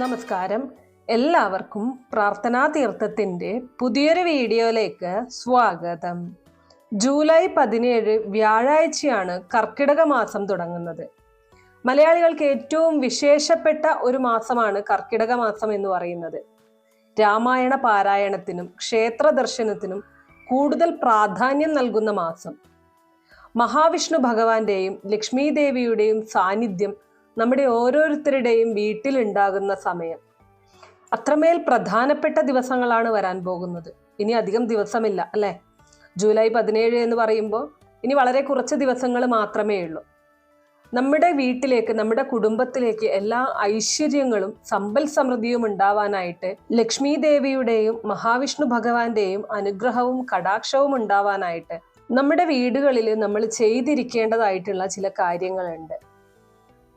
നമസ്കാരം. എല്ലാവർക്കും പ്രാർത്ഥനാ തീർത്ഥത്തിന്റെ പുതിയൊരു വീഡിയോയിലേക്ക് സ്വാഗതം. ജൂലൈ പതിനേഴ് വ്യാഴാഴ്ചയാണ് കർക്കിടക മാസം തുടങ്ങുന്നത്. മലയാളികൾക്ക് ഏറ്റവും വിശേഷപ്പെട്ട ഒരു മാസമാണ് കർക്കിടക മാസം എന്ന് പറയുന്നത്. രാമായണ പാരായണത്തിനും ക്ഷേത്ര ദർശനത്തിനും കൂടുതൽ പ്രാധാന്യം നൽകുന്ന മാസം. മഹാവിഷ്ണു ഭഗവാന്റെയും ലക്ഷ്മി ദേവിയുടെയും സാന്നിധ്യം നമ്മുടെ ഓരോരുത്തരുടെയും വീട്ടിലുണ്ടാകുന്ന സമയം. അത്രമേൽ പ്രധാനപ്പെട്ട ദിവസങ്ങളാണ് വരാൻ പോകുന്നത്. ഇനി അധികം ദിവസമില്ല അല്ലെ? ജൂലൈ പതിനേഴ് എന്ന് പറയുമ്പോൾ ഇനി വളരെ കുറച്ച് ദിവസങ്ങൾ മാത്രമേ ഉള്ളൂ. നമ്മുടെ വീട്ടിലേക്ക് നമ്മുടെ കുടുംബത്തിലേക്ക് എല്ലാ ഐശ്വര്യങ്ങളും സമ്പൽ സമൃദ്ധിയും ഉണ്ടാവാനായിട്ട് ലക്ഷ്മി ദേവിയുടെയും മഹാവിഷ്ണു ഭഗവാന്റെയും അനുഗ്രഹവും കടാക്ഷവും ഉണ്ടാവാനായിട്ട് നമ്മുടെ വീടുകളിൽ നമ്മൾ ചെയ്തിരിക്കേണ്ടതായിട്ടുള്ള ചില കാര്യങ്ങളുണ്ട്.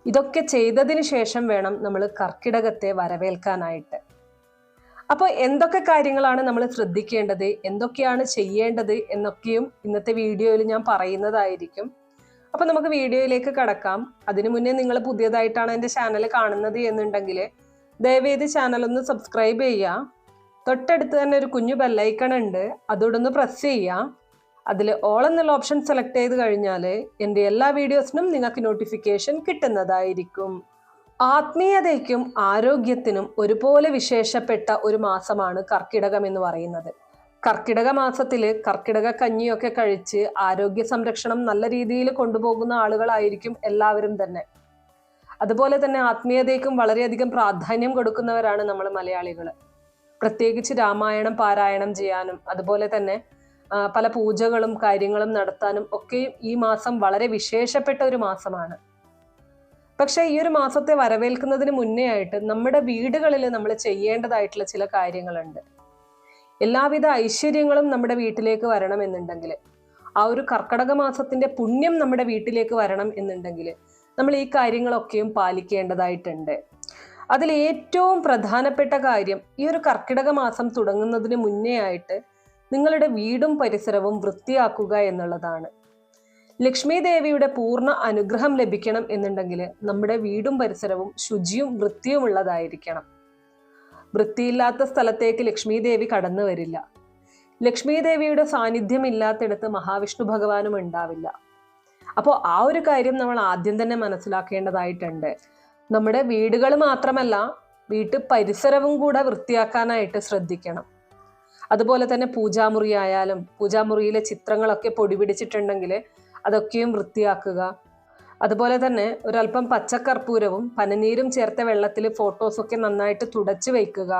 ഇതൊക്കെ ചെയ്തതിന് ശേഷം വേണം നമ്മൾ കർക്കിടകത്തെ വരവേൽക്കാനായിട്ട്. അപ്പോൾ എന്തൊക്കെ കാര്യങ്ങളാണ് നമ്മൾ ശ്രദ്ധിക്കേണ്ടത്? എന്തൊക്കെയാണ് ചെയ്യേണ്ടത്? എന്നൊക്കെയും ഇന്നത്തെ വീഡിയോയിൽ ഞാൻ പറയുന്നതായിരിക്കും. അപ്പോൾ നമുക്ക് വീഡിയോയിലേക്ക് കടക്കാം. അതിനു മുന്നേ നിങ്ങൾ പുതിയതായിട്ടാണ് എന്റെ ചാനൽ കാണുന്നത് എന്നുണ്ടെങ്കിൽ ദയവേത് ചാനൽ ഒന്ന് സബ്സ്ക്രൈബ് ചെയ്യുക. തൊട്ടടുത്ത് തന്നെ ഒരു കുഞ്ഞു ബെല്ലൈക്കൺ ഉണ്ട്. അതോടൊന്ന് പ്രസ് ചെയ്യുക. അതിൽ ഓൾ എന്നുള്ള ഓപ്ഷൻ സെലക്ട് ചെയ്ത് കഴിഞ്ഞാൽ എന്റെ എല്ലാ വീഡിയോസിനും നിങ്ങൾക്ക് നോട്ടിഫിക്കേഷൻ കിട്ടുന്നതായിരിക്കും. ആത്മീയതയ്ക്കും ആരോഗ്യത്തിനും ഒരുപോലെ വിശേഷപ്പെട്ട ഒരു മാസമാണ് കർക്കിടകം എന്ന് പറയുന്നത്. കർക്കിടക മാസത്തിൽ കർക്കിടക കഞ്ഞിയൊക്കെ കഴിച്ച് ആരോഗ്യ സംരക്ഷണം നല്ല രീതിയിൽ കൊണ്ടുപോകുന്ന ആളുകളായിരിക്കും എല്ലാവരും തന്നെ. അതുപോലെ തന്നെ ആത്മീയതയ്ക്കും വളരെയധികം പ്രാധാന്യം കൊടുക്കുന്നവരാണ് നമ്മൾ മലയാളികൾ പ്രത്യേകിച്ച് രാമായണം പാരായണം ചെയ്യാനും അതുപോലെ തന്നെ പല പൂജകളും കാര്യങ്ങളും നടത്താനും ഒക്കെ ഈ മാസം വളരെ വിശേഷപ്പെട്ട ഒരു മാസമാണ്. പക്ഷെ ഈ ഒരു മാസത്തെ വരവേൽക്കുന്നതിന് മുന്നേ ആയിട്ട് നമ്മുടെ വീടുകളിൽ നമ്മൾ ചെയ്യേണ്ടതായിട്ടുള്ള ചില കാര്യങ്ങളുണ്ട്. എല്ലാവിധ ഐശ്വര്യങ്ങളും നമ്മുടെ വീട്ടിലേക്ക് വരണം എന്നുണ്ടെങ്കിൽ ആ ഒരു കർക്കടക മാസത്തിന്റെ പുണ്യം നമ്മുടെ വീട്ടിലേക്ക് വരണം എന്നുണ്ടെങ്കിൽ നമ്മൾ ഈ കാര്യങ്ങളൊക്കെയും പാലിക്കേണ്ടതായിട്ടുണ്ട്. അതിൽ ഏറ്റവും പ്രധാനപ്പെട്ട കാര്യം ഈ ഒരു കർക്കിടക മാസം തുടങ്ങുന്നതിന് മുന്നേ ആയിട്ട് നിങ്ങളുടെ വീടും പരിസരവും വൃത്തിയാക്കുക എന്നുള്ളതാണ്. ലക്ഷ്മി ദേവിയുടെ പൂർണ അനുഗ്രഹം ലഭിക്കണം എന്നുണ്ടെങ്കിൽ നമ്മുടെ വീടും പരിസരവും ശുചിയും വൃത്തിയുമുള്ളതായിരിക്കണം വൃത്തിയില്ലാത്ത സ്ഥലത്തേക്ക് ലക്ഷ്മി ദേവി കടന്നു വരില്ല. ലക്ഷ്മി ദേവിയുടെ സാന്നിധ്യം ഇല്ലാത്തിടത്ത് മഹാവിഷ്ണു ഭഗവാനും ഉണ്ടാവില്ല. അപ്പോൾ ആ ഒരു കാര്യം നമ്മൾ ആദ്യം തന്നെ മനസ്സിലാക്കേണ്ടതായിട്ടുണ്ട്. നമ്മുടെ വീടുകൾ മാത്രമല്ല വീട്ടു പരിസരവും കൂടെ വൃത്തിയാക്കാനായിട്ട് ശ്രദ്ധിക്കണം. അതുപോലെ തന്നെ പൂജാമുറി ആയാലും പൂജാമുറിയിലെ ചിത്രങ്ങളൊക്കെ പൊടി പിടിച്ചിട്ടുണ്ടെങ്കിൽ അതൊക്കെയും വൃത്തിയാക്കുക. അതുപോലെ തന്നെ ഒരല്പം പച്ചക്കർപ്പൂരവും പനനീരും ചേർത്ത വെള്ളത്തിൽ ഫോട്ടോസൊക്കെ നന്നായിട്ട് തുടച്ചു വയ്ക്കുക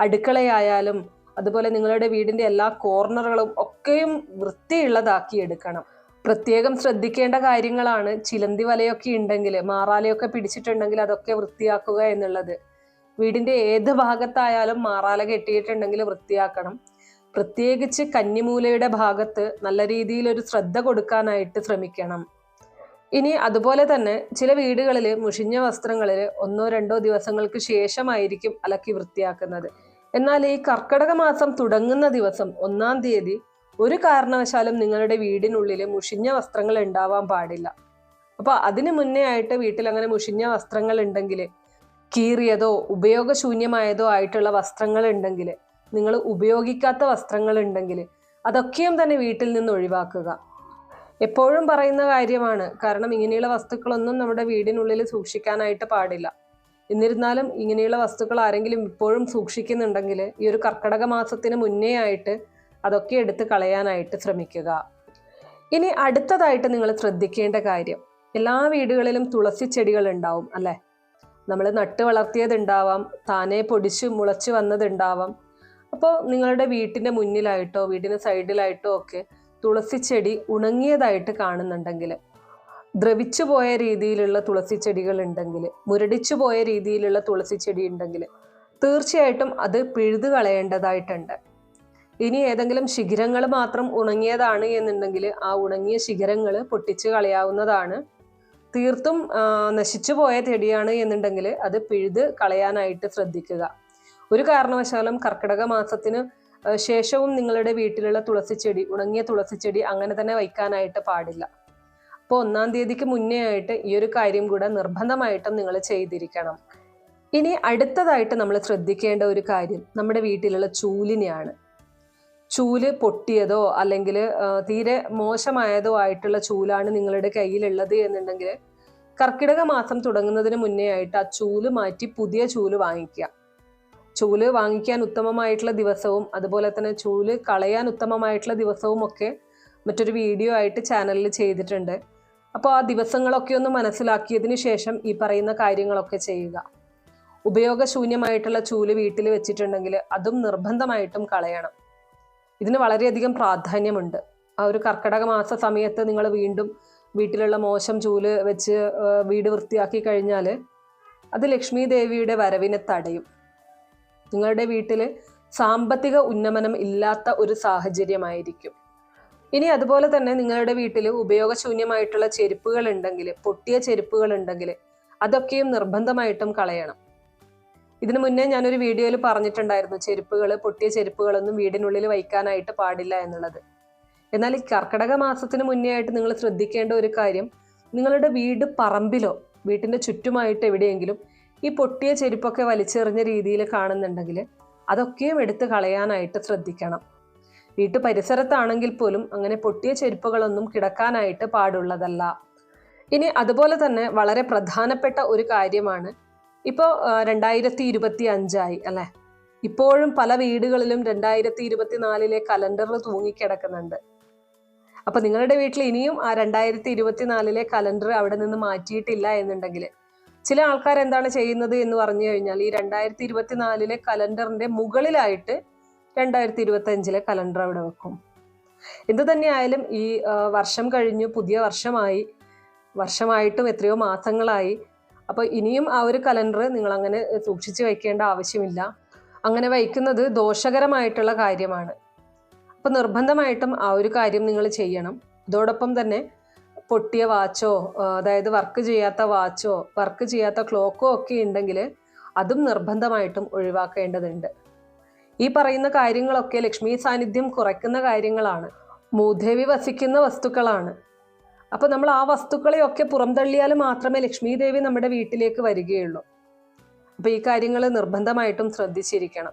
അടുക്കളയായാലും അതുപോലെ നിങ്ങളുടെ വീടിന്റെ എല്ലാ കോർണറുകളും ഒക്കെയും വൃത്തിയുള്ളതാക്കി എടുക്കണം. പ്രത്യേകം ശ്രദ്ധിക്കേണ്ട കാര്യങ്ങളാണ് ചിലന്തി വലയൊക്കെ ഉണ്ടെങ്കിൽ മാറാലയൊക്കെ പിടിച്ചിട്ടുണ്ടെങ്കിൽ അതൊക്കെ വൃത്തിയാക്കുക എന്നുള്ളത്. വീടിന്റെ ഏത് ഭാഗത്തായാലും മാറാല കെട്ടിയിട്ടുണ്ടെങ്കിൽ വൃത്തിയാക്കണം. പ്രത്യേകിച്ച് കന്നിമൂലയുടെ ഭാഗത്ത് നല്ല രീതിയിൽ ഒരു ശ്രദ്ധ കൊടുക്കാനായിട്ട് ശ്രമിക്കണം. ഇനി അതുപോലെ തന്നെ ചില വീടുകളിൽ മുഷിഞ്ഞ വസ്ത്രങ്ങളിൽ ഒന്നോ രണ്ടോ ദിവസങ്ങൾക്ക് ശേഷമായിരിക്കും അലക്കി വൃത്തിയാക്കുന്നത്. എന്നാൽ ഈ കർക്കടക മാസം തുടങ്ങുന്ന ദിവസം ഒന്നാം തീയതി ഒരു കാരണവശാലും നിങ്ങളുടെ വീടിനുള്ളിൽ മുഷിഞ്ഞ വസ്ത്രങ്ങൾ ഉണ്ടാവാൻ പാടില്ല. അപ്പൊ അതിനു മുന്നേ ആയിട്ട് വീട്ടിൽ അങ്ങനെ മുഷിഞ്ഞ വസ്ത്രങ്ങൾ ഉണ്ടെങ്കിൽ കീറിയതോ ഉപയോഗശൂന്യമായതോ ആയിട്ടുള്ള വസ്ത്രങ്ങൾ ഉണ്ടെങ്കിൽ നിങ്ങൾ ഉപയോഗിക്കാത്ത വസ്ത്രങ്ങൾ ഉണ്ടെങ്കിൽ അതൊക്കെയും തന്നെ വീട്ടിൽ നിന്ന് ഒഴിവാക്കുക. എപ്പോഴും പറയുന്ന കാര്യമാണ് കാരണം ഇങ്ങനെയുള്ള വസ്തുക്കളൊന്നും നമ്മുടെ വീടിനുള്ളിൽ സൂക്ഷിക്കാനായിട്ട് പാടില്ല. എന്നിരുന്നാലും ഇങ്ങനെയുള്ള വസ്തുക്കൾ ആരെങ്കിലും ഇപ്പോഴും സൂക്ഷിക്കുന്നുണ്ടെങ്കിൽ ഈ ഒരു കർക്കടക മാസത്തിന് മുന്നേ ആയിട്ട് അതൊക്കെ എടുത്ത് കളയാനായിട്ട് ശ്രമിക്കുക. ഇനി അടുത്തതായിട്ട് നിങ്ങൾ ശ്രദ്ധിക്കേണ്ട കാര്യം എല്ലാ വീടുകളിലും തുളസി ചെടികൾ ഉണ്ടാവും അല്ലേ? നമ്മൾ നട്ട് വളർത്തിയതുണ്ടാവാം താനെ പൊടിച്ച് മുളച്ച് വന്നതുണ്ടാവാം. അപ്പോൾ നിങ്ങളുടെ വീട്ടിന്റെ മുന്നിലായിട്ടോ വീടിന്റെ സൈഡിലായിട്ടോ ഒക്കെ തുളസി ചെടി ഉണങ്ങിയതായിട്ട് കാണുന്നുണ്ടെങ്കിൽ ദ്രവിച്ചു പോയ രീതിയിലുള്ള തുളസി ചെടികൾ ഉണ്ടെങ്കിൽ മുരടിച്ചു പോയ രീതിയിലുള്ള തുളസി ചെടി ഉണ്ടെങ്കിൽ തീർച്ചയായിട്ടും അത് പിഴുതു കളയേണ്ടതായിട്ടുണ്ട്. ഇനി ഏതെങ്കിലും ശിഖരങ്ങൾ മാത്രം ഉണങ്ങിയതാണ് എന്നുണ്ടെങ്കിൽ ആ ഉണങ്ങിയ ശിഖരങ്ങൾ പൊട്ടിച്ച് കളയാവുന്നതാണ്. തീർത്തും നശിച്ചു പോയ തെടിയാണ് എന്നുണ്ടെങ്കിൽ അത് പിഴുത് കളയാനായിട്ട് ശ്രദ്ധിക്കുക. ഒരു കാരണവശാലും കർക്കിടക മാസത്തിന് ശേഷവും നിങ്ങളുടെ വീട്ടിലുള്ള തുളസി ചെടി ഉണങ്ങിയ തുളസി ചെടി അങ്ങനെ തന്നെ വയ്ക്കാനായിട്ട് പാടില്ല. അപ്പോൾ ഒന്നാം തീയതിക്ക് മുന്നേ ആയിട്ട് ഈ ഒരു കാര്യം കൂടെ നിർബന്ധമായിട്ടും നിങ്ങൾ ചെയ്തിരിക്കണം. ഇനി അടുത്തതായിട്ട് നമ്മൾ ശ്രദ്ധിക്കേണ്ട ഒരു കാര്യം നമ്മുടെ വീട്ടിലുള്ള ചൂലിനെയാണ്. ചൂൽ പൊട്ടിയതോ അല്ലെങ്കിൽ തീരെ മോശമായതോ ആയിട്ടുള്ള ചൂലാണ് നിങ്ങളുടെ കയ്യിലുള്ളത് എന്നുണ്ടെങ്കിൽ കർക്കിടക മാസം തുടങ്ങുന്നതിന് മുന്നേ ആയിട്ട് ആ ചൂൽ മാറ്റി പുതിയ ചൂൽ വാങ്ങിക്കുക. ചൂൽ വാങ്ങിക്കാൻ ഉത്തമമായിട്ടുള്ള ദിവസവും അതുപോലെ തന്നെ ചൂൽ കളയാൻ ഉത്തമമായിട്ടുള്ള ദിവസവും ഒക്കെ മറ്റൊരു വീഡിയോ ആയിട്ട് ചാനലിൽ ചെയ്തിട്ടുണ്ട്. അപ്പോൾ ആ ദിവസങ്ങളൊക്കെ ഒന്ന് മനസ്സിലാക്കിയതിന് ശേഷം ഈ പറയുന്ന കാര്യങ്ങളൊക്കെ ചെയ്യുക. ഉപയോഗശൂന്യമായിട്ടുള്ള ചൂൽ വീട്ടിൽ വെച്ചിട്ടുണ്ടെങ്കിൽ അതും നിർബന്ധമായിട്ടും കളയണം. ഇതിന് വളരെയധികം പ്രാധാന്യമുണ്ട്. ആ ഒരു കർക്കിടക മാസ സമയത്ത് നിങ്ങൾ വീണ്ടും വീട്ടിലുള്ള മോശം ചൂൽ വെച്ച് വീട് വൃത്തിയാക്കി കഴിഞ്ഞാൽ അത് ലക്ഷ്മി ദേവിയുടെ വരവിനെ തടയും. നിങ്ങളുടെ വീട്ടിൽ സാമ്പത്തിക ഉന്നമനം ഇല്ലാത്ത ഒരു സാഹചര്യമായിരിക്കും. ഇനി അതുപോലെ തന്നെ നിങ്ങളുടെ വീട്ടിൽ ഉപയോഗശൂന്യമായിട്ടുള്ള ചെരുപ്പുകൾ ഉണ്ടെങ്കിൽ പൊട്ടിയ ചെരുപ്പുകൾ ഉണ്ടെങ്കിൽ അതൊക്കെയും നിർബന്ധമായിട്ടും കളയണം. ഇതിനു മുന്നേ ഞാനൊരു വീഡിയോയിൽ പറഞ്ഞിട്ടുണ്ടായിരുന്നു ചെരുപ്പുകൾ പൊട്ടിയ ചെരുപ്പുകളൊന്നും വീടിനുള്ളിൽ വയ്ക്കാനായിട്ട് പാടില്ല എന്നുള്ളത്. എന്നാൽ ഈ കർക്കിടക മാസത്തിന് മുന്നേ ആയിട്ട് നിങ്ങൾ ശ്രദ്ധിക്കേണ്ട ഒരു കാര്യം നിങ്ങളുടെ വീട് പറമ്പിലോ വീട്ടിന്റെ ചുറ്റുമായിട്ട് എവിടെയെങ്കിലും ഈ പൊട്ടിയ ചെരുപ്പൊക്കെ വലിച്ചെറിഞ്ഞ രീതിയിൽ കാണുന്നുണ്ടെങ്കിൽ അതൊക്കെയും എടുത്ത് കളയാനായിട്ട് ശ്രദ്ധിക്കണം. വീട്ടു പരിസരത്താണെങ്കിൽ പോലും അങ്ങനെ പൊട്ടിയ ചെരുപ്പുകളൊന്നും കിടക്കാനായിട്ട് പാടുള്ളതല്ല. ഇനി അതുപോലെ തന്നെ വളരെ പ്രധാനപ്പെട്ട ഒരു കാര്യമാണ് ഇപ്പോൾ രണ്ടായിരത്തി ഇരുപത്തി അഞ്ചായി അല്ലേ? ഇപ്പോഴും പല വീടുകളിലും രണ്ടായിരത്തി ഇരുപത്തിനാലിലെ കലണ്ടർ തൂങ്ങിക്കിടക്കുന്നുണ്ട്. അപ്പൊ നിങ്ങളുടെ വീട്ടിൽ ഇനിയും ആ രണ്ടായിരത്തി ഇരുപത്തിനാലിലെ കലണ്ടർ അവിടെ നിന്ന് മാറ്റിയിട്ടില്ല എന്നുണ്ടെങ്കിൽ ചില ആൾക്കാർ എന്താണ് ചെയ്യുന്നത് എന്ന് പറഞ്ഞു കഴിഞ്ഞാൽ ഈ രണ്ടായിരത്തി ഇരുപത്തിനാലിലെ കലണ്ടറിന്റെ മുകളിലായിട്ട് രണ്ടായിരത്തി ഇരുപത്തി അഞ്ചിലെ കലണ്ടർ അവിടെ വെക്കും. എന്ത് തന്നെയായാലും ഈ വർഷം കഴിഞ്ഞു പുതിയ വർഷമായി വർഷമായിട്ടും എത്രയോ മാസങ്ങളായി അപ്പോൾ ഇനിയും ആ ഒരു കലണ്ടർ നിങ്ങൾ അങ്ങനെ സൂക്ഷിച്ചു വയ്ക്കേണ്ട ആവശ്യമില്ല. അങ്ങനെ വയ്ക്കുന്നത് ദോഷകരമായിട്ടുള്ള കാര്യമാണ്. അപ്പോൾ നിർബന്ധമായിട്ടും ആ ഒരു കാര്യം നിങ്ങൾ ചെയ്യണം. അതോടൊപ്പം തന്നെ പൊട്ടിയ വാച്ചോ അതായത് വർക്ക് ചെയ്യാത്ത വാച്ചോ വർക്ക് ചെയ്യാത്ത ക്ലോക്കോ ഒക്കെ ഉണ്ടെങ്കിൽ അതും നിർബന്ധമായിട്ടും ഒഴിവാക്കേണ്ടതുണ്ട്. ഈ പറയുന്ന കാര്യങ്ങളൊക്കെ ലക്ഷ്മി സാന്നിധ്യം കുറയ്ക്കുന്ന കാര്യങ്ങളാണ്. മൂദേവി വസിക്കുന്ന വസ്തുക്കളാണ്. അപ്പോൾ നമ്മൾ ആ വസ്തുക്കളെയൊക്കെ പുറംതള്ളിയാൽ മാത്രമേ ലക്ഷ്മി ദേവി നമ്മുടെ വീട്ടിലേക്ക് വരികയുള്ളൂ. അപ്പോൾ ഈ കാര്യങ്ങൾ നിർബന്ധമായിട്ടും ശ്രദ്ധിച്ചിരിക്കണം.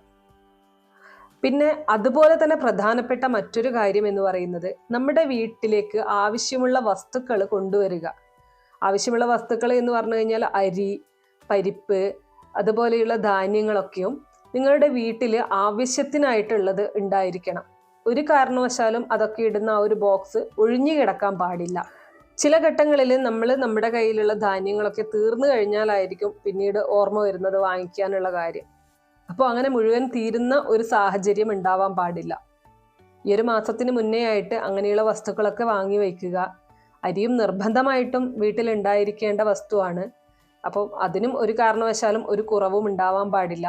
പിന്നെ അതുപോലെ തന്നെ പ്രധാനപ്പെട്ട മറ്റൊരു കാര്യം എന്ന് പറയുന്നത് നമ്മുടെ വീട്ടിലേക്ക് ആവശ്യമുള്ള വസ്തുക്കൾ കൊണ്ടുവരിക. ആവശ്യമുള്ള വസ്തുക്കൾ എന്ന് പറഞ്ഞു കഴിഞ്ഞാൽ അരി പരിപ്പ് അതുപോലെയുള്ള ധാന്യങ്ങളൊക്കെയും നിങ്ങളുടെ വീട്ടിൽ ആവശ്യത്തിനായിട്ടുള്ളത് ഉണ്ടായിരിക്കണം. ഒരു കാരണവശാലും അതൊക്കെ ഇടുന്ന ആ ഒരു ബോക്സ് ഒഴിഞ്ഞു കിടക്കാൻ പാടില്ല. ചില ഘട്ടങ്ങളിൽ നമ്മൾ നമ്മുടെ കയ്യിലുള്ള ധാന്യങ്ങളൊക്കെ തീർന്നു കഴിഞ്ഞാലായിരിക്കും പിന്നീട് ഓർമ്മ വരുന്നത് വാങ്ങിക്കാനുള്ള കാര്യം. അപ്പോൾ അങ്ങനെ മുഴുവൻ തീരുന്ന ഒരു സാഹചര്യം ഉണ്ടാവാൻ പാടില്ല. ഈ ഒരു മാസത്തിന് മുന്നേ ആയിട്ട് അങ്ങനെയുള്ള വസ്തുക്കളൊക്കെ വാങ്ങി വയ്ക്കുക. അരിയും നിർബന്ധമായിട്ടും വീട്ടിലുണ്ടായിരിക്കേണ്ട വസ്തുവാണ്. അപ്പം അതിനും ഒരു കാരണവശാലും ഒരു കുറവും ഉണ്ടാവാൻ പാടില്ല.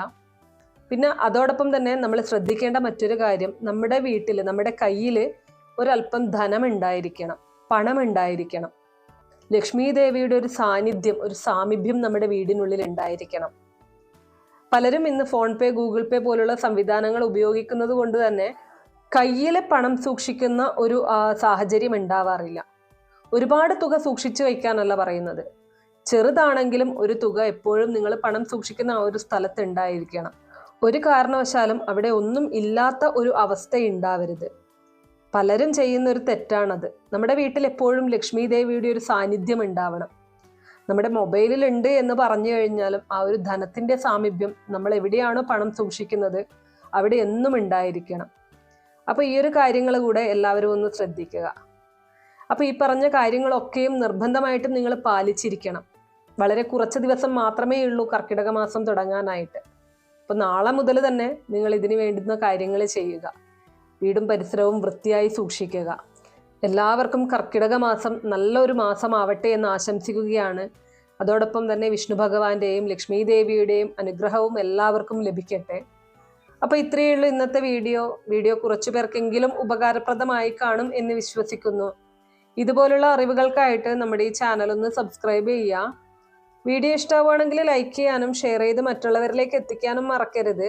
പിന്നെ അതോടൊപ്പം തന്നെ നമ്മൾ ശ്രദ്ധിക്കേണ്ട മറ്റൊരു കാര്യം നമ്മുടെ വീട്ടിൽ നമ്മുടെ കയ്യിൽ ഒരല്പം ധനം ഉണ്ടായിരിക്കണം പണം ഉണ്ടായിരിക്കണം ലക്ഷ്മി ദേവിയുടെ ഒരു സാന്നിധ്യം ഒരു സാമീപ്യം നമ്മുടെ വീടിനുള്ളിൽ ഉണ്ടായിരിക്കണം. പലരും ഇന്ന് ഫോൺ പേ ഗൂഗിൾ പേ പോലുള്ള സംവിധാനങ്ങൾ ഉപയോഗിക്കുന്നത് കൊണ്ട് തന്നെ കയ്യിലെ പണം സൂക്ഷിക്കുന്ന ഒരു സാഹചര്യം ഉണ്ടാവാറില്ല. ഒരുപാട് തുക സൂക്ഷിച്ചു വയ്ക്കാനല്ല പറയുന്നത്. ചെറുതാണെങ്കിലും ഒരു തുക എപ്പോഴും നിങ്ങൾ പണം സൂക്ഷിക്കുന്ന ആ ഒരു സ്ഥലത്ത് ഉണ്ടായിരിക്കണം. ഒരു കാരണവശാലും അവിടെ ഒന്നും ഇല്ലാത്ത ഒരു അവസ്ഥ ഉണ്ടാവരുത് പലരും ചെയ്യുന്ന ഒരു തെറ്റാണത്. നമ്മുടെ വീട്ടിൽ എപ്പോഴും ലക്ഷ്മി ദേവിയുടെ ഒരു സാന്നിധ്യം ഉണ്ടാവണം. നമ്മുടെ മൊബൈലിൽ ഉണ്ട് എന്ന് പറഞ്ഞു കഴിഞ്ഞാലും ആ ഒരു ധനത്തിന്റെ സാമീപ്യം നമ്മൾ എവിടെയാണോ പണം സൂക്ഷിക്കുന്നത് അവിടെ എന്നും ഉണ്ടായിരിക്കണം. അപ്പോൾ ഈ ഒരു കാര്യങ്ങൾ കൂടെ എല്ലാവരും ഒന്ന് ശ്രദ്ധിക്കുക. അപ്പോൾ ഈ പറഞ്ഞ കാര്യങ്ങളൊക്കെയും നിർബന്ധമായിട്ടും നിങ്ങൾ പാലിച്ചിരിക്കണം. വളരെ കുറച്ച് ദിവസം മാത്രമേ ഉള്ളൂ കർക്കിടക മാസം തുടങ്ങാനായിട്ട്. അപ്പോൾ നാളെ മുതൽ തന്നെ നിങ്ങൾ ഇതിന് വേണ്ടുന്ന കാര്യങ്ങൾ ചെയ്യുക. വീടും പരിസരവും വൃത്തിയായി സൂക്ഷിക്കുക. എല്ലാവർക്കും കർക്കിടക മാസം നല്ലൊരു മാസമാവട്ടെ എന്ന് ആശംസിക്കുകയാണ്. അതോടൊപ്പം തന്നെ വിഷ്ണു ഭഗവാന്റെയും ലക്ഷ്മി ദേവിയുടെയും അനുഗ്രഹവും എല്ലാവർക്കും ലഭിക്കട്ടെ. അപ്പോൾ ഇത്രയേ ഉള്ളൂ ഇന്നത്തെ വീഡിയോ. വീഡിയോ കുറച്ചു പേർക്കെങ്കിലും ഉപകാരപ്രദമായി കാണും എന്ന് വിശ്വസിക്കുന്നു. ഇതുപോലുള്ള അറിവുകൾക്കായിട്ട് നമ്മുടെ ഈ ചാനൽ ഒന്ന് സബ്സ്ക്രൈബ് ചെയ്യുക. വീഡിയോ ഇഷ്ടമാവുകയാണെങ്കിൽ ലൈക്ക് ചെയ്യാനും ഷെയർ ചെയ്ത് മറ്റുള്ളവരിലേക്ക് എത്തിക്കാനും മറക്കരുത്.